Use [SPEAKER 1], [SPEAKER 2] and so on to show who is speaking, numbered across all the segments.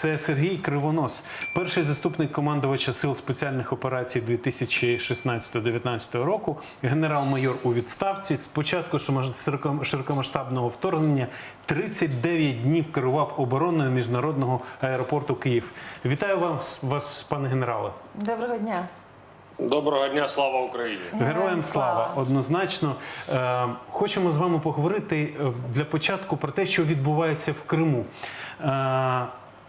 [SPEAKER 1] Це Сергій Кривонос, перший заступник командувача сил спеціальних операцій 2016-2019 року, генерал-майор у відставці. З початку широкомасштабного вторгнення 39 днів керував обороною міжнародного аеропорту Київ. Вітаю вас, вас пане генерале.
[SPEAKER 2] Доброго дня.
[SPEAKER 3] Доброго дня, слава Україні!
[SPEAKER 1] Героям слава однозначно. Е, Хочемо з вами поговорити е, для початку про те, що відбувається в Криму.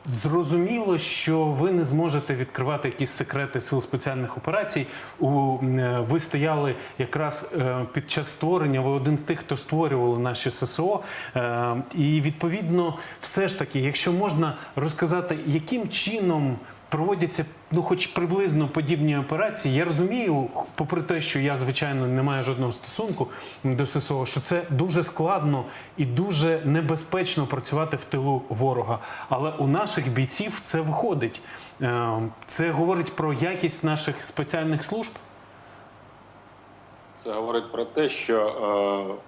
[SPEAKER 1] Зрозуміло, що ви не зможете відкривати якісь секрети сил спеціальних операцій. У е, ви стояли якраз е, під час створення. Ви один з тих, хто створювали наші ССО. Е, І відповідно, все ж таки, якщо можна розказати, яким чином проводяться ну, хоч приблизно подібні операції. Я розумію, попри те, що я звичайно не маю жодного стосунку до ССО, що це дуже складно і дуже небезпечно працювати в тилу ворога. Але у наших бійців це виходить. Е, Це говорить про якість наших спеціальних служб.
[SPEAKER 3] Це говорить про те, що е,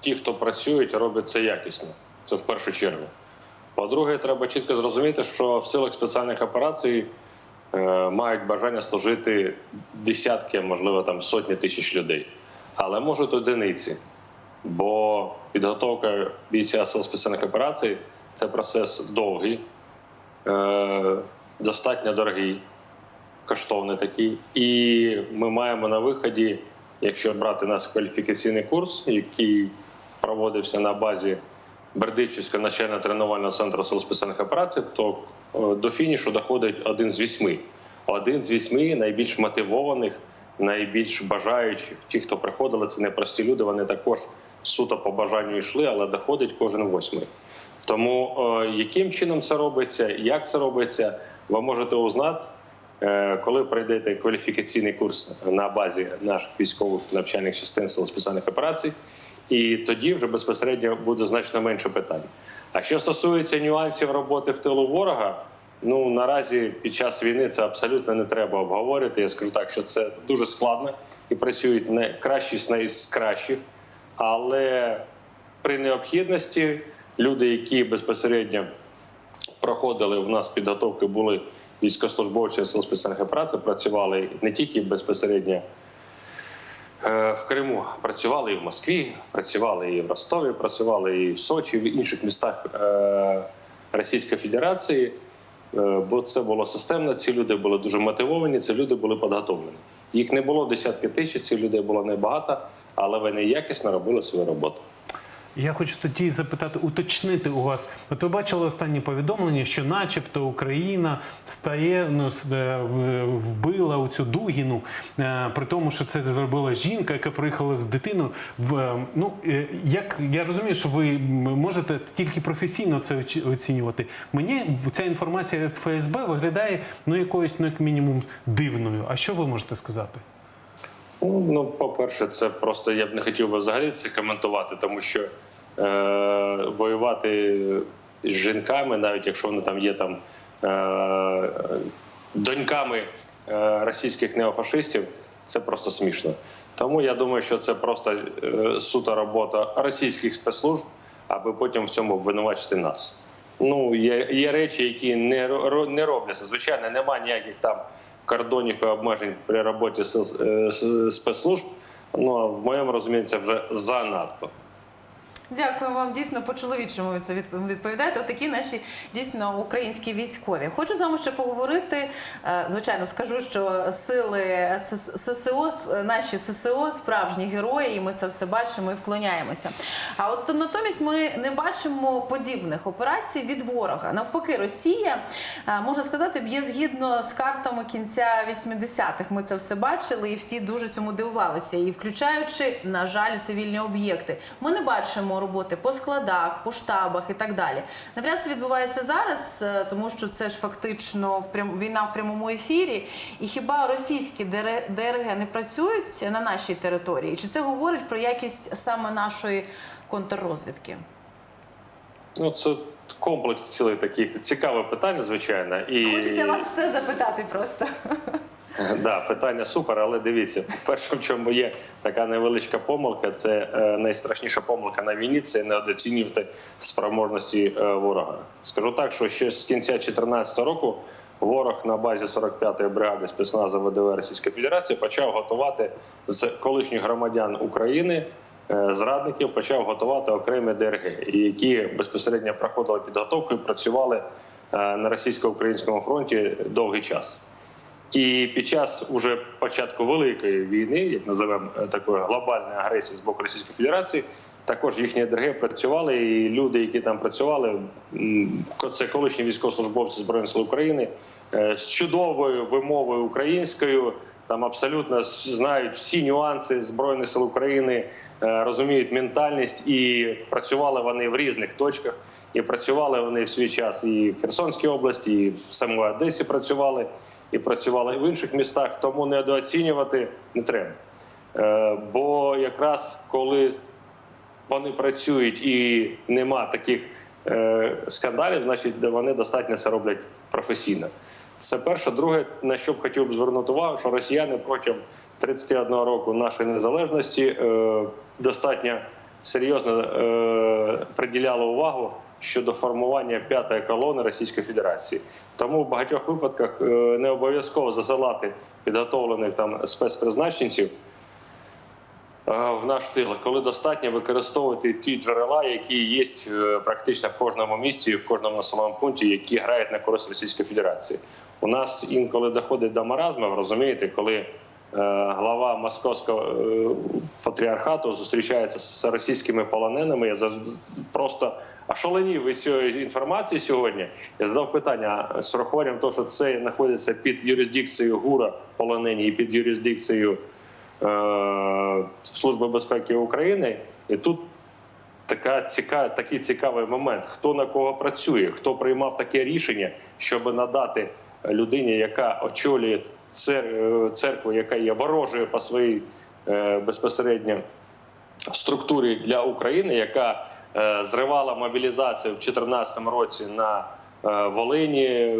[SPEAKER 3] ті, хто працюють, роблять це якісно. Це в першу чергу. По-друге, треба чітко зрозуміти, що в силах спеціальних операцій е, мають бажання служити десятки, можливо, там сотні тисяч людей, але можуть одиниці. Бо підготовка бійця сил спеціальних операцій це процес довгий, е, достатньо дорогий, коштовний такий. І ми маємо на виході, якщо брати наш кваліфікаційний курс, який проводився на базі Бердичівського навчально-тренувального центру сил спеціальних операцій, то е, до фінішу доходить один з вісьми. Один з вісьми найбільш мотивованих, найбільш бажаючих. Ті, хто приходили, це не прості люди, вони також суто по бажанню йшли, але доходить кожен восьмий. Тому е, яким чином це робиться, як це робиться, ви можете узнати, е, коли пройдете кваліфікаційний курс на базі наших військових навчальних частин сил спеціальних операцій, і тоді вже безпосередньо буде значно менше питань. А що стосується нюансів роботи в тилу ворога, ну наразі під час війни це абсолютно не треба обговорити. Я скажу так, що це дуже складно і працюють не кращі з кращих, але при необхідності люди, які безпосередньо проходили у нас підготовки, були військовослужбовці сил спеціальних операцій, працювали не тільки безпосередньо в Криму, працювали і в Москві, працювали і в Ростові, працювали і в Сочі, в інших містах е, Російської Федерації. Е, Бо це було системно. Ці люди були дуже мотивовані, ці люди були підготовлені. Їх не було десятки тисяч, цих людей було небагато, але вони якісно робили свою роботу.
[SPEAKER 1] Я хочу тоді запитати, уточнити у вас. От ви бачили останні повідомлення, що, начебто, Україна стає ну, е, вбила у цю Дугіну, е, при тому, що це зробила жінка, яка приїхала з дитиною. В е, ну як я розумію, що ви можете тільки професійно це оці- оцінювати. Мені ця інформація від ФСБ виглядає ну якоюсь, ну як мінімум, дивною. А що ви можете сказати?
[SPEAKER 3] Ну, по-перше, це просто я б не хотів би взагалі це коментувати, тому що е, воювати з жінками, навіть якщо вони там є там е, доньками е, російських неофашистів, це просто смішно. Тому я думаю, що це просто е, сута робота російських спецслужб, аби потім в цьому обвинувачити нас. Ну, є, є речі, які не, не робляться. Звичайно, немає ніяких там кордонів і обмежень при роботі е, спецслужб. Ну, в моєму розумінні це вже занадто.
[SPEAKER 2] Дякую вам. Дійсно по-чоловічому ви це відп- відповідаєте. Отакі наші дійсно українські військові. Хочу з вами ще поговорити. Е, Звичайно, скажу, що сили ССО, наші ССО, справжні герої, і ми це все бачимо і вклоняємося. А от натомість ми не бачимо подібних операцій від ворога. Навпаки, Росія е, можна сказати, б'є згідно з картами кінця 80-х. Ми це все бачили, і всі дуже цьому дивувалися. І включаючи, на жаль, цивільні об'єкти. Ми не бачимо роботи по складах, по штабах і так далі. Навряд це відбувається зараз, е, тому що це ж фактично в прям... війна в прямому ефірі. І хіба російські ДР... ДРГ не працюють на нашій території? Чи це говорить про якість саме нашої контррозвідки?
[SPEAKER 3] Ну, це комплекс цілий таких цікаве питання, звичайно. І
[SPEAKER 2] Хочеться вас все запитати просто.
[SPEAKER 3] Да, питання супер, але дивіться, перше, в чому є така невеличка помилка, це е, найстрашніша помилка на війні це недооцінювати спроможності е, ворога. Скажу так, що ще з кінця 2014 року ворог на базі 45-ї бригади спецназу ВДВ Російської Федерації почав готувати з колишніх громадян України. е, Зрадників почав готувати окремі ДРГ, які безпосередньо проходили підготовку і працювали на російсько-українському фронті довгий час. І під час уже початку великої війни, як називаємо е, такої глобальної агресії з боку Російської Федерації, також їхні ДРГ працювали, і люди, які там працювали, це колишні військовослужбовці збройних сил України е, з чудовою вимовою українською. Там абсолютно знають всі нюанси збройних сил України, е, розуміють ментальність, і працювали вони в різних точках. І працювали вони в свій час і в Херсонській області, і в самій Одесі працювали і працювали в інших містах, тому недооцінювати не треба. Е, Бо якраз коли вони працюють і нема таких е, скандалів, значить вони достатньо це роблять професійно. Це перше. Друге, на що б хотів б звернути увагу, що росіяни протягом 31 року нашої незалежності е, достатньо серйозно приділяли увагу щодо формування п'ятої колони Російської Федерації. Тому в багатьох випадках е, не обов'язково засилати підготовлених там спецпризначенців е, в наш тил, коли достатньо використовувати ті джерела, які є е, практично в кожному місті в кожному населеному пункті, які грають на користь Російської Федерації. У нас інколи доходить до маразму, розумієте, коли глава московського е, патріархату зустрічається з російськими полоненими. Я просто ошаленів від цієї інформації сьогодні. Я задав питання з урахуванням того, що це знаходиться під юрисдикцією ГУРа полонені і під юрисдикцією е, Служби безпеки України. І тут така ціка, такий цікавий момент: хто на кого працює, хто приймав таке рішення, щоб надати людині, яка очолює цер- церкву, яка є ворожою по своїй е, безпосередньо структурі для України, яка е, зривала мобілізацію в 2014 році на е, Волині,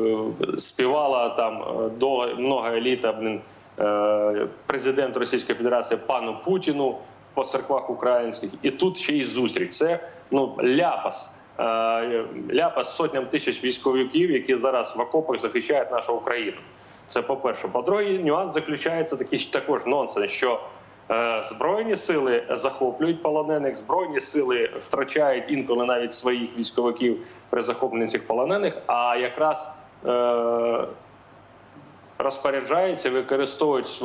[SPEAKER 3] співала там довго много літа блін, е, президент Російської Федерації пану Путіну по церквах українських, і тут ще й зустріч. Це ну ляпас. Е, з сотням тисяч військовиків, які зараз в окопах захищають нашу Україну. Це по-перше. По-друге, нюанс заключається такий також нонсенс, що е, збройні сили захоплюють полонених, збройні сили втрачають інколи навіть своїх військовиків при захопленні цих полонених. А якраз розпоряджаються, використовують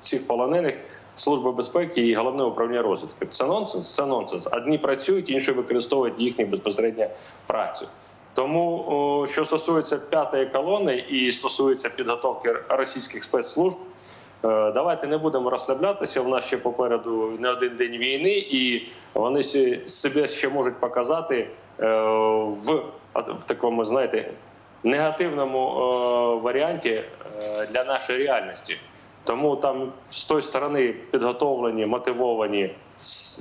[SPEAKER 3] цих полонених Служба безпеки і головне управління розвідки. Це нонсенс. Це нонсенс. Одні працюють, інші використовують їхню безпосередньо працю. Тому, що стосується п'ятої колони і стосується підготовки російських спецслужб, е, давайте не будемо розслаблятися. У нас ще попереду не один день війни, і вони себе ще можуть показати е, в такому, знаєте, негативному е, варіанті е, для нашої реальності. Тому там з тої сторони підготовлені, мотивовані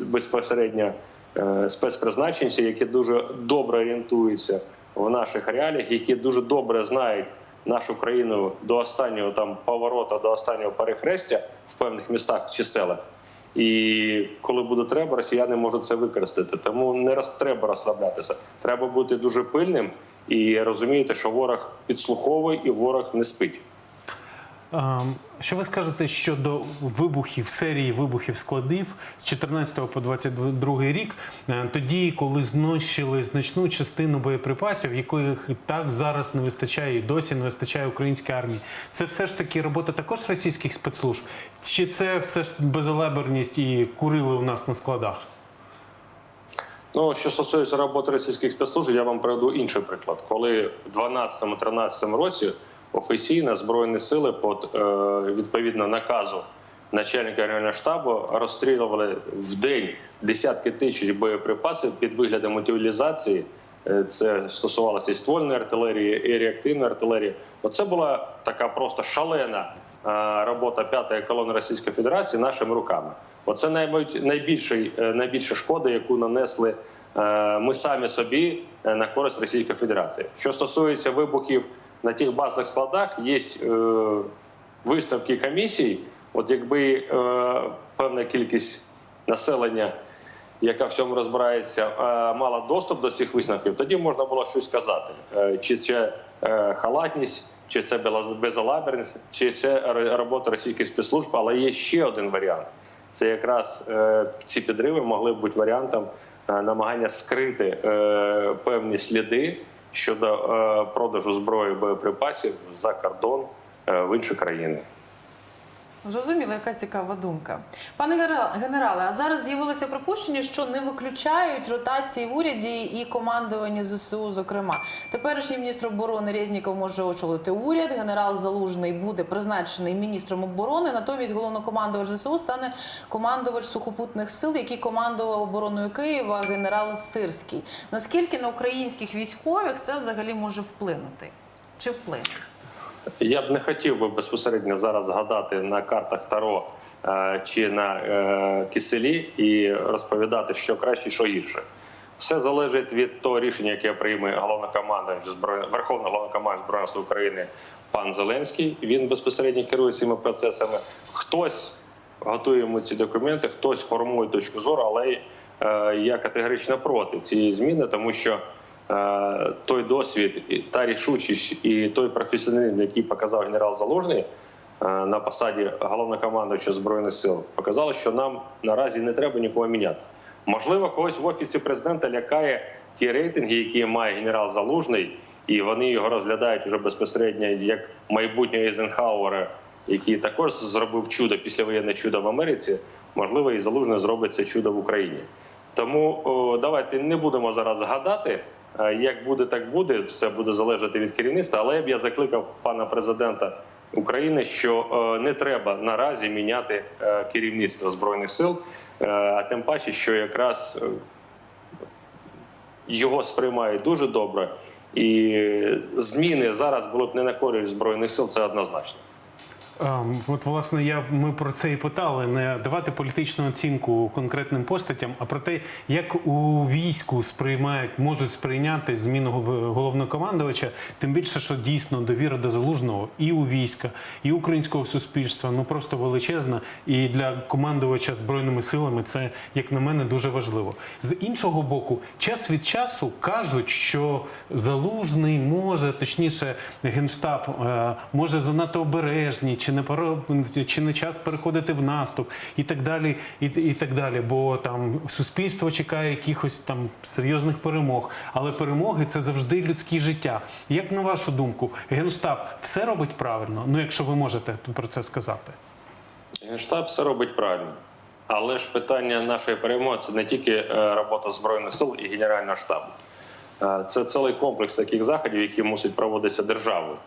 [SPEAKER 3] безпосередньо е, спецпризначенці, які дуже добре орієнтуються в наших реаліях, які дуже добре знають нашу країну до останнього там поворота, до останнього перехрестя в певних містах чи селах. І коли буде треба, росіяни можуть це використати. Тому не роз, треба розслаблятися. Треба бути дуже пильним і розуміти, що ворог підслуховує і ворог не спить.
[SPEAKER 1] Ем, Що ви скажете щодо вибухів, серії вибухів складів з 14 по 22 рік, е, тоді, коли знищили значну частину боєприпасів, яких і так зараз не вистачає і досі не вистачає українській армії. Це все ж таки робота також російських спецслужб? Чи це все ж безалаберність і курили у нас на складах?
[SPEAKER 3] Ну, що стосується роботи російських спецслужб, я вам приведу інший приклад. Коли в 12-13 році офіційно збройні сили під е, відповідно наказу начальника генерального штабу розстрілювали в день десятки тисяч боєприпасів під виглядом утилізації. Е, Це стосувалося і ствольної артилерії, і реактивної артилерії. Оце була така просто шалена робота п'ятої колони Російської Федерації нашими руками. Оце найбільший, е, найбільша шкода, яку нанесли е, ми самі собі е, на користь Російської Федерації. Що стосується вибухів на тих базах складах, є е, виставки комісій, от якби е, певна кількість населення, яка в цьому розбирається, е, мала доступ до цих висновків, тоді можна було щось сказати. Е, чи це е, халатність, чи це безалаберність, чи це робота російських спецслужб. Але є ще один варіант. Це якраз е, ці підриви могли б бути варіантом е, намагання скрити е, певні сліди щодо продажу зброї боєприпасів за кордон в інші країни.
[SPEAKER 2] Зрозуміло, яка цікава думка. Пане генера- генерале, а зараз з'явилося припущення, що не виключають ротації в уряді і командуванні ЗСУ, зокрема. Теперішній міністр оборони Резніков може очолити уряд. Генерал Залужний буде призначений міністром оборони. Натомість головнокомандувач ЗСУ стане командувач сухопутних сил, який командував обороною Києва генерал Сирський. Наскільки на українських військових це взагалі може вплинути? Чи вплине?
[SPEAKER 3] Я б не хотів би безпосередньо зараз згадати на картах Таро е, чи на е, киселі і розповідати, що краще, що гірше. Все залежить від того рішення, яке прийме головнокомандувач збройних верховний головнокомандувач збройних сил України пан Зеленський. Він безпосередньо керує цими процесами. Хтось готує йому ці документи, хтось формує точку зору, але е, я категорично проти цієї зміни, тому що той досвід, та рішучість і той професіоналізм, який показав генерал Залужний е, на посаді головнокомандуюча збройних сил, показало, що нам наразі не треба нікого міняти. Можливо, когось в офісі президента лякає ті рейтинги, які має генерал Залужний, і вони його розглядають уже безпосередньо як майбутнього Ейзенхауера, який також зробив чудо післявоєнне чудо в Америці. Можливо, і Залужний зробить це чудо в Україні. Тому о, давайте не будемо зараз гадати. Е, Як буде, так буде. Все буде залежати від керівництва. Але я б я закликав пана президента України, що е, не треба наразі міняти е, керівництво збройних сил, а тим паче, що якраз його сприймають дуже добре, і зміни зараз були б не на користь збройних сил. Це однозначно.
[SPEAKER 1] Ем, От, власне, я ми про це і питали: не давати політичну оцінку конкретним постатям, а про те, як у війську сприймають, можуть сприйняти зміну головнокомандувача. Тим більше, що дійсно довіра до залужного і у війська, і українського суспільства ну просто величезна. І для командувача збройними силами це, як на мене, дуже важливо. З іншого боку, час від часу кажуть, що залужний може, точніше, генштаб е, може занадто обережні, чи не пора, чи не час переходити в наступ, і так далі, і, і так далі. Бо там суспільство чекає якихось там серйозних перемог. Але перемоги це завжди людське життя. Як на вашу думку, генштаб все робить правильно? Ну, якщо ви можете про це сказати.
[SPEAKER 3] Генштаб все робить правильно. Але ж питання нашої перемоги це не тільки е, робота збройних сил і генерального штабу. Е, Це цілий комплекс таких заходів, які мусить проводитися державою.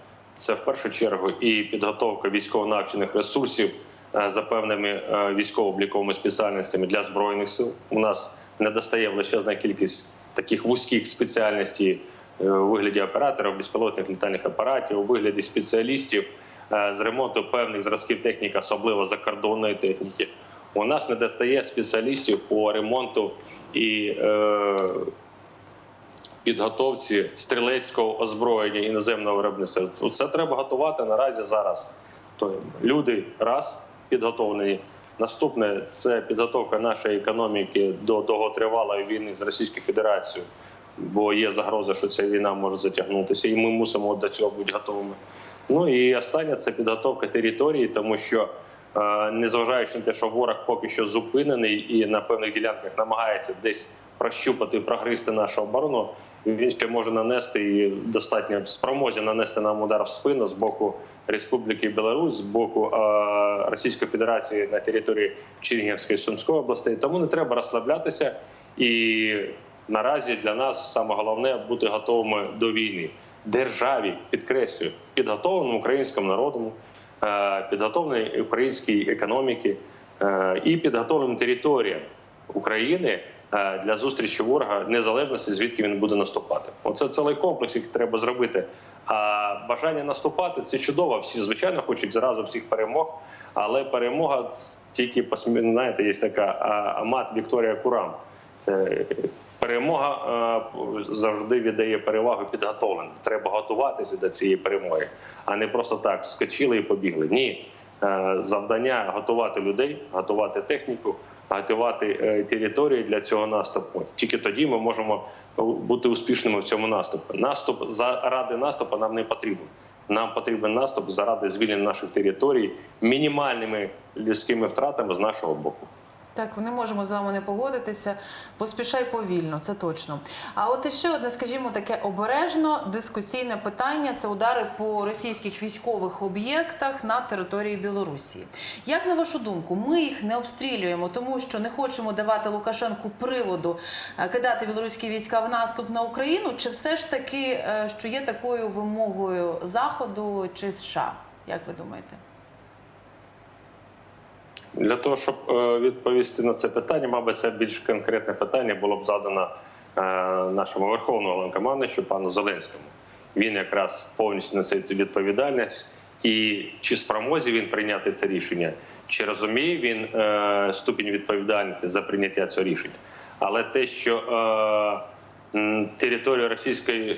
[SPEAKER 3] Це в першу чергу і підготовка військово-навчених ресурсів е, за певними е, військово-обліковими спеціальностями для збройних сил. У нас не достає величезна кількість таких вузьких спеціальностей е, у вигляді операторів безпілотних літальних апаратів, у вигляді спеціалістів з ремонту певних зразків техніки, особливо закордонної техніки. У нас не достає спеціалістів по ремонту і підготовці стрілецького озброєння іноземного виробництва. Це треба готувати наразі зараз. То люди раз підготовлені. Наступне це підготовка нашої економіки до довготривалої війни з Російською Федерацією, бо є загроза, що ця війна може затягнутися, і ми мусимо до цього бути готовими. Ну і останнє це підготовка території, тому що е, незважаючи на те, що ворог поки що зупинений і на певних ділянках намагається десь прощупати, прогризти нашу оборону, він ще може нанести і достатньо в спромозі нанести нам удар в спину з боку Республіки Білорусь, з боку Російської Федерації на території Чернігівської Сумської областей. Тому не треба розслаблятися і наразі для нас саме головне бути готовими до війни. Державі підкреслюю підготовленому українському народу, е, підготовленій українській економіки е, і підготовленим територіям України для зустрічі ворога незалежності, звідки він буде наступати. Оце цілий комплекс, який треба зробити. А бажання наступати це чудово. Всі звичайно хочуть зразу всіх перемог, але перемога тільки знаєте, є така Амат Вікторія Курам. Це перемога е, завжди віддає перевагу підготовленим. Треба готуватися до цієї перемоги, а не просто так скочили і побігли. Ні, Е, завдання готувати людей, готувати техніку, готувати е, території для цього наступу. Тільки тоді ми можемо бути успішними в цьому наступі. Наступ заради наступу нам не потрібен. Нам потрібен наступ заради звільнення наших територій мінімальними людськими втратами з нашого боку.
[SPEAKER 2] Так, не можемо з вами не погодитися. Поспішай повільно, це точно. А от ще одне, скажімо, таке обережно дискусійне питання це удари по російських військових об'єктах на території Білорусі. Як на вашу думку, ми їх не обстрілюємо, тому що не хочемо давати Лукашенку приводу е, кидати білоруські війська в наступ на Україну? Чи все ж таки, е, що є такою вимогою Заходу чи США? Як ви думаєте?
[SPEAKER 3] Для того, щоб е, відповісти на це питання, мабуть, це більш конкретне питання було б задано е, нашому верховному головнокомандуючу пану Зеленському. Він якраз повністю несе цю відповідальність, і чи спроможі він прийняти це рішення, чи розуміє він е, ступінь відповідальності за прийняття цього рішення. Але те, що територію Російської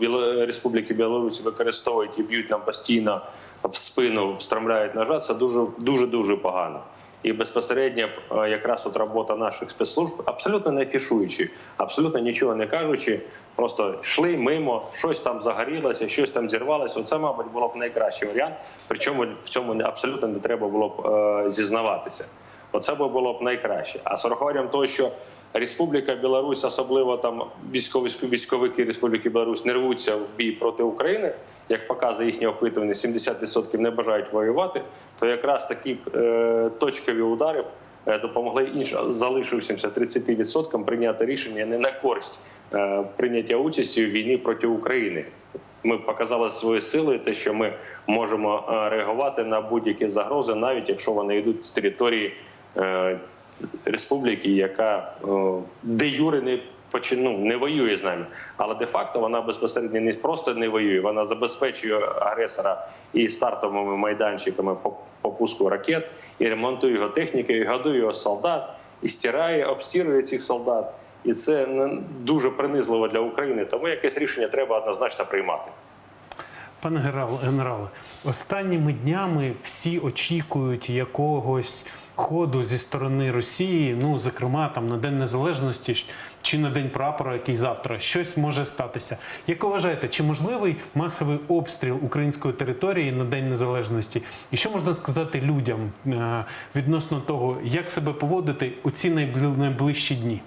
[SPEAKER 3] Біло- Республіки Білорусь використовують і б'ють нам постійно в спину, встромляють ножа, це дуже дуже дуже погано. І безпосередньо е, якраз от робота наших спецслужб абсолютно не афішуючи, абсолютно нічого не кажучи, просто йшли мимо, щось там загорілося, щось там зірвалося. Оце, мабуть, було б найкращий варіант. Причому в цьому абсолютно не треба було б е, зізнаватися. Оце би було б найкраще. А з урахуванням того, що Республіка Білорусь, особливо там військові військовики Республіки Білорусь, не рвуться в бій проти України, як показує їхнє опитування, 70% не бажають воювати, то якраз такі е, точкові удари е, допомогли іншим залишившимся 30% прийняти рішення не на користь е, прийняття участі у війні проти України. Ми показали свої сили, те, що ми можемо е, реагувати на будь-які загрози, навіть якщо вони йдуть з території республіки, яка е, де юри не ну, не воює з нами, але де факто вона безпосередньо не просто не воює, вона забезпечує агресора і стартовими майданчиками по, пуску ракет, і ремонтує його техніку, і годує його солдат, і стирає, обстірує цих солдат. І це дуже принизливо для України. Тому якесь рішення треба однозначно приймати.
[SPEAKER 1] Пане генерал- генерале, останніми днями всі очікують якогось ходу зі сторони Росії, ну зокрема там на День Незалежності чи на День прапора, який завтра щось може статися. Як вважаєте, чи можливий масовий обстріл української території на День Незалежності? І що можна сказати людям е, відносно того, як себе поводити у ці найбли- найближчі дні?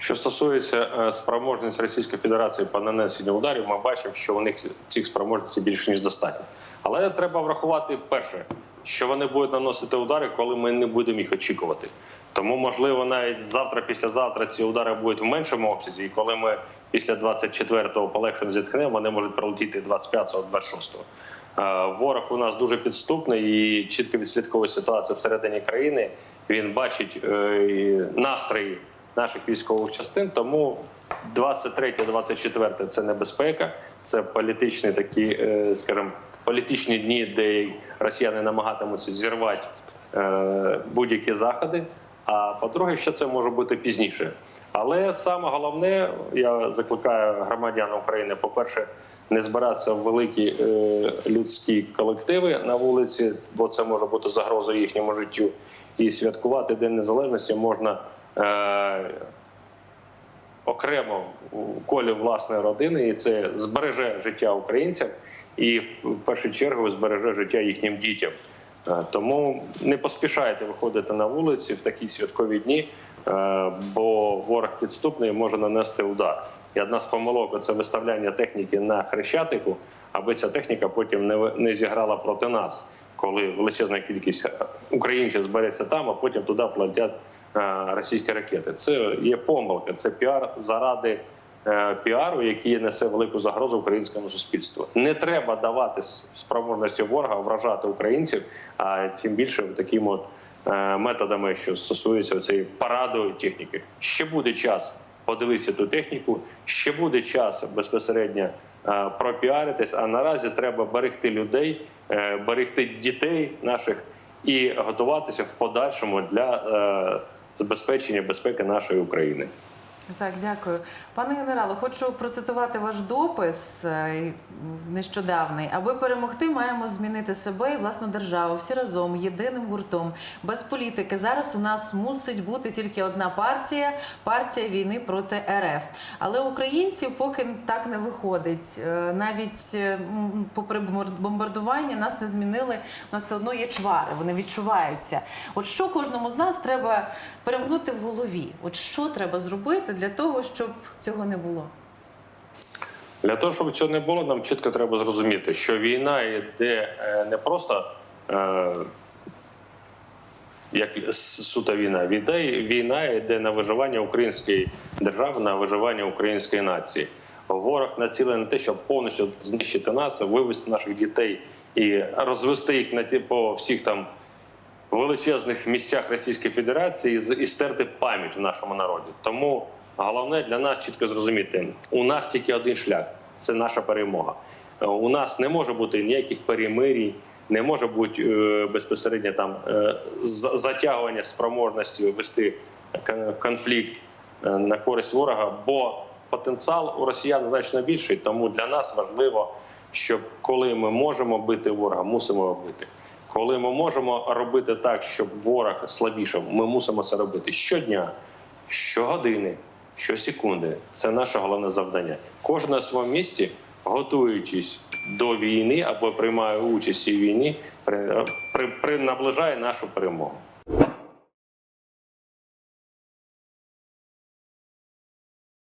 [SPEAKER 3] Що стосується е, спроможності Російської Федерації по нанесенню ударів, ми бачимо, що у них цих спроможностей більше ніж достатньо. Але треба врахувати перше, що вони будуть наносити удари, коли ми не будемо їх очікувати. Тому, можливо, навіть завтра, післязавтра ці удари будуть в меншому обсязі, і коли ми після 24-го полегшено зітхнемо, вони можуть пролетіти 25-го, 26-го. Е, Ворог у нас дуже підступний і чітко відслідковує ситуацію всередині країни. Він бачить е, настрої наших військових частин. Тому 23-24 – це небезпека, це політичні такі, е, скажімо, політичні дні, де росіяни намагатимуться зірвати е, будь-які заходи. А по-друге, ще це може бути пізніше. Але саме головне, я закликаю громадян України, по-перше, не збиратися в великі е, людські колективи на вулиці, бо це може бути загрозою їхньому життю. І святкувати День Незалежності можна е, окремо в колі власної родини, і це збереже життя українцям і в першу чергу збереже життя їхнім дітям. Е, Тому не поспішайте виходити на вулиці в такі святкові дні, е, бо ворог підступний може нанести удар. І одна з помилок це виставляння техніки на хрещатику, аби ця техніка потім не не зіграла проти нас, коли величезна кількість українців збереться там, а потім туди платять російські ракети. Це є помилка, це піар заради е, піару, який несе велику загрозу українському суспільству. Не треба давати спроможності ворога вражати українців, а тим більше такими от е, методами, що стосуються цієї парадової техніки. Ще буде час подивитися ту техніку, ще буде час безпосередньо е, пропіаритись. А наразі треба берегти людей, е, берегти дітей наших і готуватися в подальшому для е, забезпечення безпеки нашої України.
[SPEAKER 2] Так, дякую. Пане генералу, хочу процитувати ваш допис е, нещодавний. Аби перемогти, маємо змінити себе і власну державу всі разом, єдиним гуртом, без політики. Зараз у нас мусить бути тільки одна партія партія війни проти РФ. Але українців поки так не виходить. Е, Навіть е, попри бомбар- бомбардування нас не змінили. У нас все одно є чвари, вони відчуваються. От що кожному з нас треба перемкнути в голові? От що треба зробити для того, щоб цього не було?
[SPEAKER 3] Для того, щоб цього не було, нам чітко треба зрозуміти, що війна йде е, не просто е, як сута війна, війна йде на виживання української держави, на виживання української нації. Ворог націлений на те, щоб повністю знищити нас, вивести наших дітей і розвести їх на ті по всіх там величезних місцях Російської Федерації і стерти пам'ять в нашому народі. Тому головне для нас чітко зрозуміти: у нас тільки один шлях це наша перемога. Е, У нас не може бути ніяких перемирій, не може бути е, безпосередньо там е, затягування спроможності вести кон- конфлікт на користь ворога, бо потенціал у росіян значно більший. Тому для нас важливо, щоб коли ми можемо бити ворога, мусимо бити. Коли ми можемо робити так, щоб ворог слабішав, ми мусимо це робити щодня, щогодини, щосекунди. Це наше головне завдання. Кожен на своєму місці, готуючись до війни або приймає участь у війні, при, при, при наближає нашу перемогу.